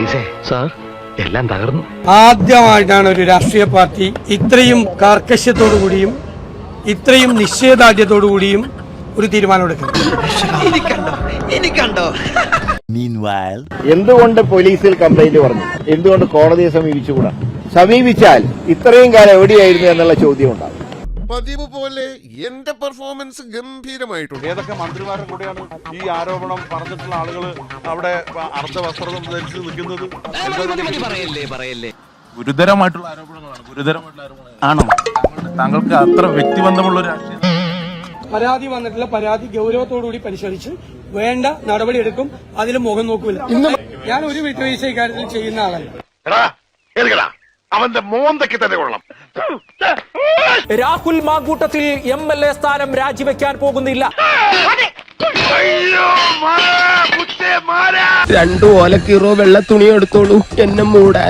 റയീസേ sir. എല്ലാം തകർന്നു. ആദ്യമായിട്ടാണ് ഒരു രാഷ്ട്രീയ പാർട്ടി ഇത്രയും കാർക്കശ്യത്തോടു കൂടിയും ഇത്രയും നിശ്ചയദാർഢ്യത്തോടു കൂടിയും ഒരു തീരുമാനമെടുക്കുന്നത് എന്തുകൊണ്ട് പോലീസിൽ കംപ്ലൈന്റ് പറഞ്ഞു എന്തുകൊണ്ട് കോടതിയെ സമീപിച്ചുകൂടാ? സമീപിച്ചാൽ ഇത്രയും കാലം എവിടെയായിരുന്നു എന്നുള്ള ചോദ്യം ഉണ്ടാകും പതിവ് പോലെ എന്റെ പെർഫോമൻസ് ഗംഭീരമായിട്ടുണ്ട്. ഏതൊക്കെ മന്ത്രിമാരും കൂടെയാണ് ഈ ആരോപണം പറഞ്ഞിട്ടുള്ള ആളുകൾ അവിടെ അർദ്ധവസ്ത്രം ധരിച്ച് നിൽക്കുന്നത്? പറയല്ലേ പറയല്ലേ. ഗുരുതരമായിട്ടുള്ള ആരോപണങ്ങളാണ് ഗുരുതരമായിട്ടുള്ള ആരോപണങ്ങൾ ആണോ താങ്കൾക്ക് അത്ര വ്യക്തിബന്ധമുള്ള ഒരു രാഷ്ട്രീയ പരാതി വന്നിട്ടുള്ള പരാതി ഗൗരവത്തോടുകൂടി പരിശോധിച്ച് വേണ്ട നടപടി എടുക്കും അതിൽ മുഖം നോക്കൂല. ഞാൻ ഒരു വിട്ടുവീഴ്ച ഇക്കാര്യത്തിൽ ചെയ്യുന്ന ആളല്ല. അവന്റെ മോന്തയ്ക്ക് തന്നെ കൊള്ളണം. Rahul Mankoottathil M L A സ്ഥാനം രാജിവെക്കാൻ പോകുന്നില്ല. രണ്ടു ഓലക്കീറോ വെള്ള തുണി എടുത്തോളൂ. എന്നെ മൂടാൻ